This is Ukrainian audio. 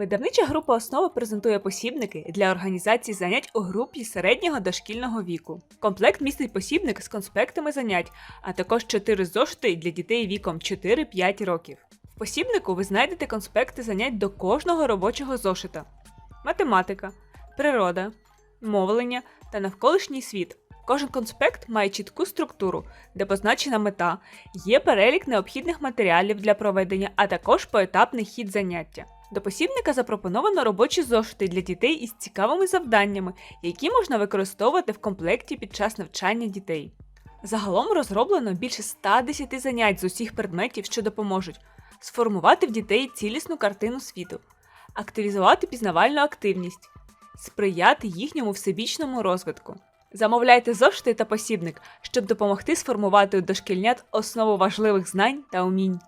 Видавнича група основи презентує посібники для організації занять у групі середнього дошкільного віку. Комплект містить посібник з конспектами занять, а також 4 зошити для дітей віком 4-5 років. В посібнику ви знайдете конспекти занять до кожного робочого зошита: математика, природа, мовлення та навколишній світ. Кожен конспект має чітку структуру, де позначена мета, є перелік необхідних матеріалів для проведення, а також поетапний хід заняття. До посібника запропоновано робочі зошити для дітей із цікавими завданнями, які можна використовувати в комплекті під час навчання дітей. Загалом розроблено більше 110 занять з усіх предметів, що допоможуть сформувати в дітей цілісну картину світу, активізувати пізнавальну активність, сприяти їхньому всебічному розвитку. Замовляйте зошити та посібник, щоб допомогти сформувати у дошкільнят основу важливих знань та умінь.